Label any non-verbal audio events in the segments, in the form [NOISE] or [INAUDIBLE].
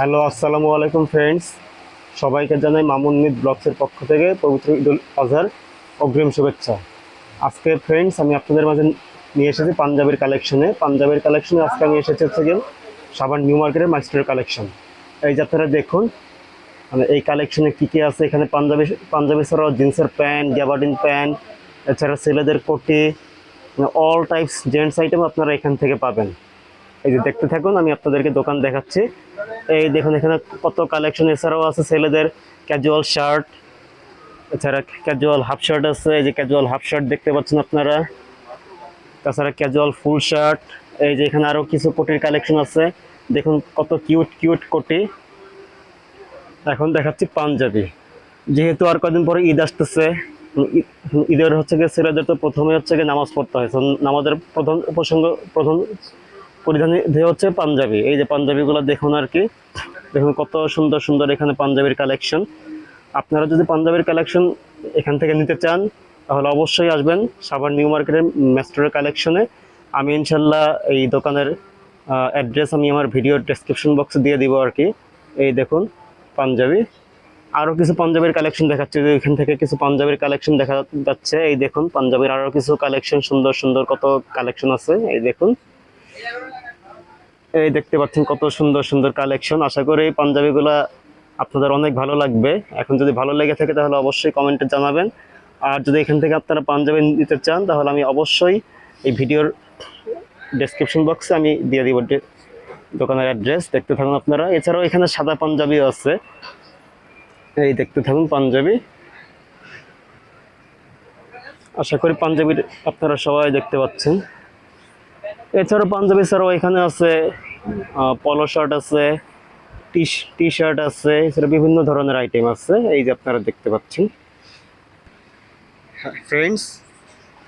Hello, আসসালামু আলাইকুম friends সবাইকে জানাই মামুন্নিদ ব্লগসের পক্ষ থেকে পবিত্র ঈদুল আজহার অগ্রিম শুভেচ্ছা। আজকে ফ্রেন্ডস আমি আপনাদের মাঝে নিয়ে এসেছি পাঞ্জাবের কালেকশনে পাঞ্জাবের কালেকশনে আজকে আমি এসেছি হচ্ছে গিয়ে সাবান নিউ মার্কেটের মাস্টারের কালেকশন এই যে আপনারা দেখুন মানে এই কালেকশনে কী কী আছে? এখানে পাঞ্জাবি পাঞ্জাবি ছাড়াও জিন্সের প্যান্ট গ্যাবার্ডিন প্যান্ট, এছাড়া ছেলেদের কোটি অল টাইপস জেন্টস আইটেম আপনারা এখান থেকে পাবেন। এই যে দেখতে থাকুন, আমি আপনাদেরকে দোকান দেখাচ্ছি। এই দেখুন, এখানে কত কালেকশন এছাড়াও আছে ছেলেদের ক্যাজুয়াল শার্ট এছাড়া ক্যাজুয়াল হাফ শার্ট আছে, এই যে ক্যাজুয়াল হাফ শার্ট দেখতে পাচ্ছেন আপনারা। তাছাড়া ক্যাজুয়াল ফুল শার্ট এই যে এখানে আরও কিছু কোটির কালেকশন আছে। দেখুন, কত কিউট কিউট কোটি। এখন দেখাচ্ছি পাঞ্জাবি। যেহেতু আর কদিন পরে ঈদ আসতেছে, ঈদের হচ্ছে গিয়ে ছেলেদের তো প্রথমে হচ্ছে গিয়ে নামাজ পড়তে হয়। নামাজের প্রধান উপসঙ্গ প্রধান পরিধান হচ্ছে পাঞ্জাবি। এই যে পাঞ্জাবিগুলো দেখুন আর কি। দেখুন কত সুন্দর সুন্দর এখানে পাঞ্জাবির কালেকশন আপনারা যদি পাঞ্জাবির কালেকশন এখান থেকে নিতে চান, তাহলে অবশ্যই আসবেন সাভার নিউ মার্কেটের ম্যাস্টারের কালেকশনে আমি ইনশাল্লাহ এই দোকানের অ্যাড্রেস আমি আমার ভিডিও ডেসক্রিপশন বক্সে দিয়ে দিব আর কি। এই দেখুন পাঞ্জাবি। আরও কিছু পাঞ্জাবির কালেকশন দেখাচ্ছে এখান থেকে কিছু পাঞ্জাবির কালেকশন দেখা যাচ্ছে। এই দেখুন পাঞ্জাবির আরও কিছু কালেকশন সুন্দর সুন্দর কত কালেকশন আছে। এই দেখুন। এই দেখতে পাচ্ছেন কত সুন্দর সুন্দর কালেকশন আশা করি পাঞ্জাবিগুলা আপনাদের অনেক ভালো লাগবে। এখন যদি ভালো লেগে থাকে তাহলে অবশ্যই কমেন্টে জানাবেন। আর যদি এখান থেকে আপনারা পাঞ্জাবি নিতে চান, তাহলে আমি অবশ্যই এই ভিডিওর ডেসক্রিপশন বক্সে আমি দিয়ে দিব দোকানের অ্যাড্রেস দেখতে থাকুন আপনারা। এছাড়াও এখানে সাদা পাঞ্জাবিও আছে। এই দেখতে থাকুন পাঞ্জাবি। আশা করি পাঞ্জাবির আপনারা সবাই দেখতে পাচ্ছেন। এছাড়াও পাঞ্জাবি ছাড়াও এখানে আছে পলো শার্ট আছে টি শার্ট আছে, এছাড়া বিভিন্ন ধরনের আইটেম আছে, এই যে আপনারা দেখতে পাচ্ছেন। ফ্রেন্ডস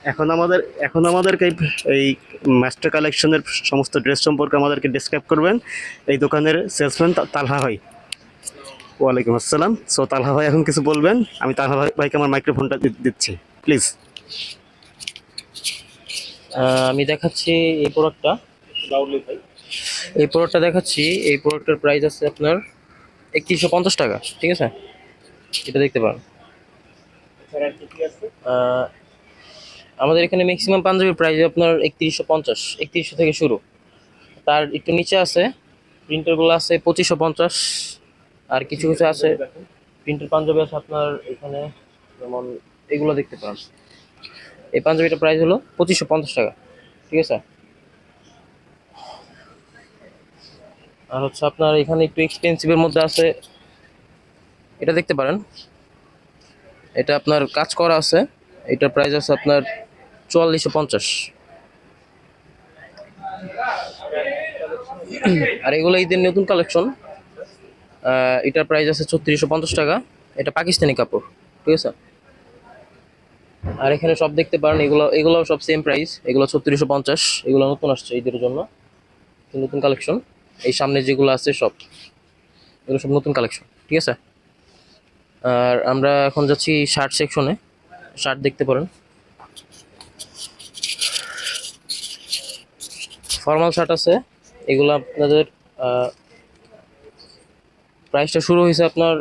এখন আমাদের, এখন আমাদেরকে এই- মাস্টার কালেকশনের সমস্ত ড্রেস সম্পর্কে আমাদেরকে ডিসক্রাইব করবেন। এই দোকানের সেলসম্যান তালহা ভাই। ওয়ালাইকুম আসসালাম। সো তালহা ভাই এখন কিছু বলবেন? আমি তালহা ভাই, ভাইকে আমার মাইক্রোফোনটা দিচ্ছি প্লিজ আমি দেখাচ্ছি এই প্রোডাক্টটা এই প্রোডাক্টটা দেখাচ্ছি। এই প্রোডাক্টের প্রাইস আছে আপনার একত্রিশশো পঞ্চাশ টাকা ঠিক আছে? এটা দেখতে পারেন। আহ, আমাদের এখানে ম্যাক্সিমাম পাঞ্জাবির প্রাইস আপনার একত্রিশশো পঞ্চাশ একত্রিশশো থেকে শুরু। তার একটু নিচে আছে প্রিন্টারগুলো আছে পঁচিশশো পঞ্চাশ আর কিছু কিছু আছে প্রিন্টার পাঞ্জাবি আছে আপনার এখানে যেমন এগুলো দেখতে পারেন। এই পাঞ্জাবিটার প্রাইস হলো পঁচিশশো পঞ্চাশ টাকা। ঠিক আছে? আর হচ্ছে আপনার এখানে একটু এক্সপেন্সিভের মধ্যে আছে। এটা দেখতে পারেন। এটা আপনার কাজ করা আছে। এটার প্রাইস আছে আপনার চুয়াল্লিশশো পঞ্চাশ। আর এগুলো ঈদের নতুন কালেকশন এটার প্রাইস আছে ছত্রিশশো পঞ্চাশ টাকা। এটা পাকিস্তানি কাপড়। ঠিক আছে? আর এখানে সব দেখতে পারেন, এগুলো এগুলো সব সেম প্রাইস এগুলো ছত্রিশশো পঞ্চাশ, এগুলো নতুন আসছে ঈদের জন্য নতুন কালেকশন এই সামনে যেগুলো আছে সব, এগুলো সব নতুন কালেকশন ঠিক আছে? আর আমরা এখন যাচ্ছি শার্ট সেকশনে শার্ট দেখতে পারেন। ফর্মাল শার্ট আছে, এগুলো আপনাদের প্রাইসটা শুরু হয়েছে আপনার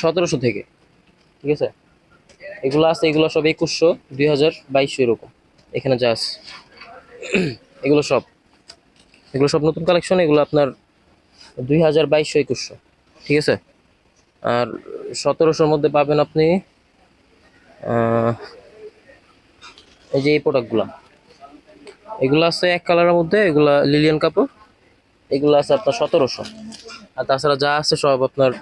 সতেরোশো থেকে, ঠিক আছে? এগুলো আছে, এগুলো সব একুশশো দুই হাজার বাইশশো এরকম। এখানে যা আছে। [CLEARS THROAT] এগুলো সব। এগুলো সব নতুন কালেকশন এগুলো আপনার দুই হাজার বাইশশো, একুশশো। ঠিক আছে? আর সতেরোশোর মধ্যে পাবেন আপনি এই যে এই প্রোডাক্টগুলো এগুলো আছে এক কালারের মধ্যে, এগুলা লিলিয়ান কাপড়। এগুলো আছে আপনার সতেরোশো। আর তাছাড়া যা আছে সব আপনার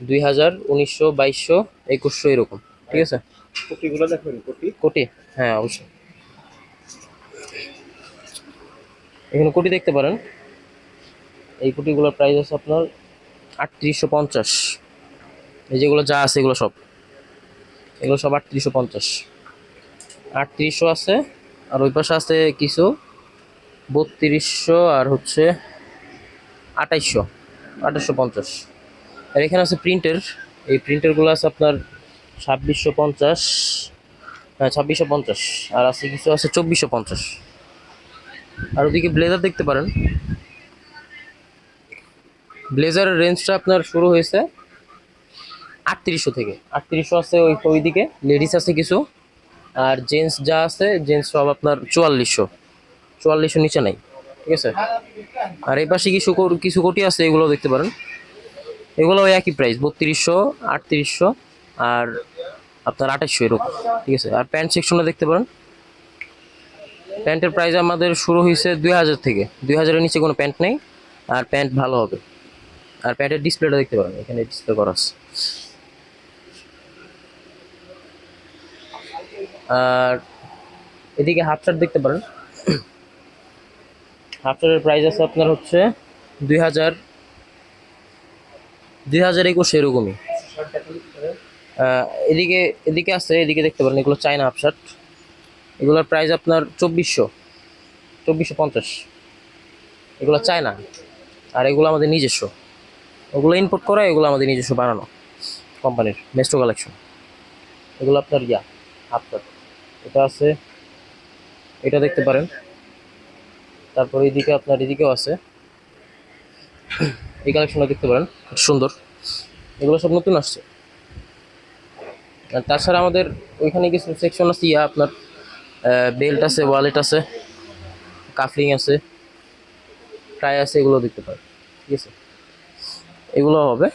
দুই হাজার উনিশশো, বাইশশো, একুশশো এরকম। ঠিক আছে? কোটিগুলো দেখুন কোটি কোটি হ্যাঁ অবশ্যই। এখানে কোটি দেখতে পারেন। এই কোটিগুলোর প্রাইস আছে আপনার আটত্রিশশো পঞ্চাশ। এই যেগুলো যা আছে এগুলো সব। এগুলো সব আটত্রিশশো পঞ্চাশ। আটত্রিশশো আছে আর ওই পাশে আছে কিছু বত্রিশশো আর হচ্ছে আঠাইশশো আঠাশশো পঞ্চাশ। আর এখানে আছে প্রিন্টের এই প্রিন্টারগুলো আছে আপনার ছাব্বিশশো পঞ্চাশ হ্যাঁ ছাব্বিশশো পঞ্চাশ। আর আছে কিছু আছে চব্বিশশো পঞ্চাশ। আর ওদিকে ব্লেজার দেখতে পারেন। ব্লেজারের রেঞ্জটা আপনার শুরু হয়েছে আটত্রিশশো থেকে। আটত্রিশশো আছে ওই ওইদিকে লেডিস আছে কিছু। আর জেন্টস যা আছে জেন্টস সব আপনার চুয়াল্লিশশো। চুয়াল্লিশশো নিচে নাই, ঠিক আছে? আর এই পাশে কিছু কিছু কোটি আছে এগুলো দেখতে পারেন। এগুলো একই প্রাইস বত্রিশশো, আটত্রিশশো। আর আপনার আঠাশশো এরকম, ঠিক আছে? আর প্যান্ট সেকশনটা দেখতে পারেন। প্যান্টের প্রাইস আমাদের শুরু হয়েছে দুই হাজার থেকে। দুই হাজারের নিচে কোনো প্যান্ট নেই, আর প্যান্ট ভালো হবে। আর প্যান্টের ডিসপ্লেটা দেখতে পারেন, এখানে ডিসপ্লে করা আছে। আর এদিকে হাফ শার্ট দেখতে পারেন। হাফ শার্টের প্রাইস আছে আপনার হচ্ছে দুই হাজার দুই হাজার একুশ এরকমই। এদিকে এদিকে আছে, এদিকে দেখতে পারেন, এগুলো চায়না হাফ শার্ট এগুলোর প্রাইস আপনার চব্বিশশো চব্বিশশো পঞ্চাশ। এগুলো চায়না, আর এগুলো আমাদের নিজস্ব। ওগুলো ইম্পোর্ট করা, এগুলো আমাদের নিজস্ব বানানো কোম্পানির মেস্টো কালেকশন এগুলো আপনার ইয়া শার্ট এটা আছে, এটা দেখতে পারেন। তারপর এদিকে আপনার, এদিকেও আছে। এই কালেকশনটা দেখতে পারেন সুন্দর। এগুলো সব নতুন আসছে। তাছাড়া আমাদের ওইখানে কিছু সেকশন আছে, ইয়া আপনার বেল্ট আছে ওয়ালেট আছে কাফলিং আছে টাই আছে, এগুলো দেখতে পারেন, ঠিক আছে? এগুলো হবে।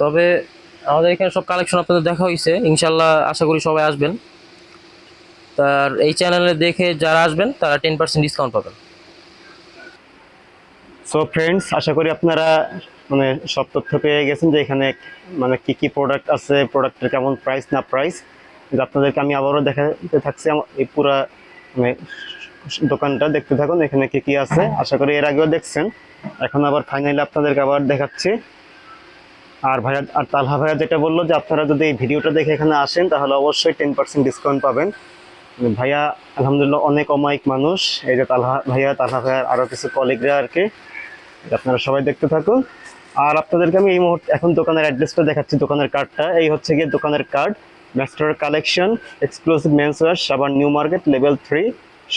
তবে আমাদের এখানে সব কালেকশন আপনাদের দেখা হয়েছে ইনশাল্লাহ আশা করি সবাই আসবেন। তার এই চ্যানেলে দেখে যারা আসবেন, তারা টেন পার্সেন্ট ডিসকাউন্ট পাবেন। সো ফ্রেন্ডস আশা করি আপনারা মানে সব তথ্য পেয়ে গেছেন যে এখানে মানে কি কি প্রোডাক্ট আছে প্রোডাক্টের কেমন প্রাইস না প্রাইস আপনাদেরকে আমি আবারও দেখাতে থাকছি এই পুরা মানে দোকানটা। দেখতে থাকুন, এখানে কি কি আছে। আশা করি এর আগেও দেখছেন। এখন আবার ফাইনালি আপনাদেরকে আবার দেখাচ্ছি। আর ভাইয়া, আর তালহা ভাইয়া যেটা বলল যে আপনারা যদি এই ভিডিওটা দেখে এখানে আসেন, তাহলে অবশ্যই টেন পার্সেন্ট ডিসকাউন্ট পাবেন। ভাইয়া, আলহামদুলিল্লাহ, অনেক অমায়িক মানুষ। এই যে তালহা ভাইয়া, তালহা ভাইয়ার আরও কিছু কলিগরা আর কি। আপনারা সবাই দেখতে থাকুন। আর আপনাদেরকে আমি এই মুহূর্তে এখন দোকানের অ্যাড্রেসটা দেখাচ্ছি, দোকানের কার্ডটা এই হচ্ছে গিয়ে দোকানের card master collection exclusive men's wear সাবান new market level three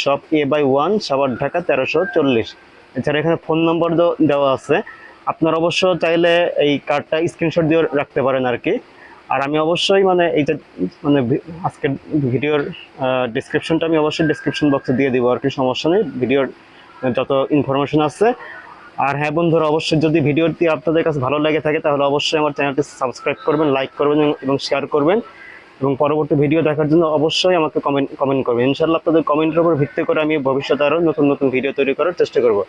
shop A by one সাবার ঢাকা তেরোশো চল্লিশ। এছাড়া এখানে ফোন নম্বর দেওয়া আছে। আপনার অবশ্য চাইলে এই কার্ডটা স্ক্রিনশট দিয়ে রাখতে পারেন আর কি। আর আমি অবশ্যই মানে এইটা মানে আজকের ভিডিওর ডিসক্রিপশনটা আমি অবশ্যই ডিসক্রিপশন বক্সে দিয়ে দিব আর কি, সমস্যা নেই। ভিডিওর যত ইনফরমেশন আছে। আর হ্যাঁ বন্ধুরা, অবশ্যই যদি ভিডিওটি আপনাদের কাছে ভালো লেগে থাকে, তাহলে অবশ্যই আমার চ্যানেলটি সাবস্ক্রাইব করবেন লাইক করবেন এবং শেয়ার করবেন। এবং পরবর্তী ভিডিও দেখার জন্য অবশ্যই আমাকে কমেন্ট কমেন্ট করবেন। ইনশাল্লাহ আপনাদের কমেন্টের উপর ভিত্তি করে আমি ভবিষ্যতে আরও নতুন নতুন ভিডিও তৈরি করার চেষ্টা করব।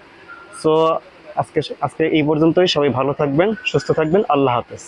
সো আজকে আজকে এই পর্যন্তই। সবাই ভালো থাকবেন, সুস্থ থাকবেন। আল্লাহ হাফেজ।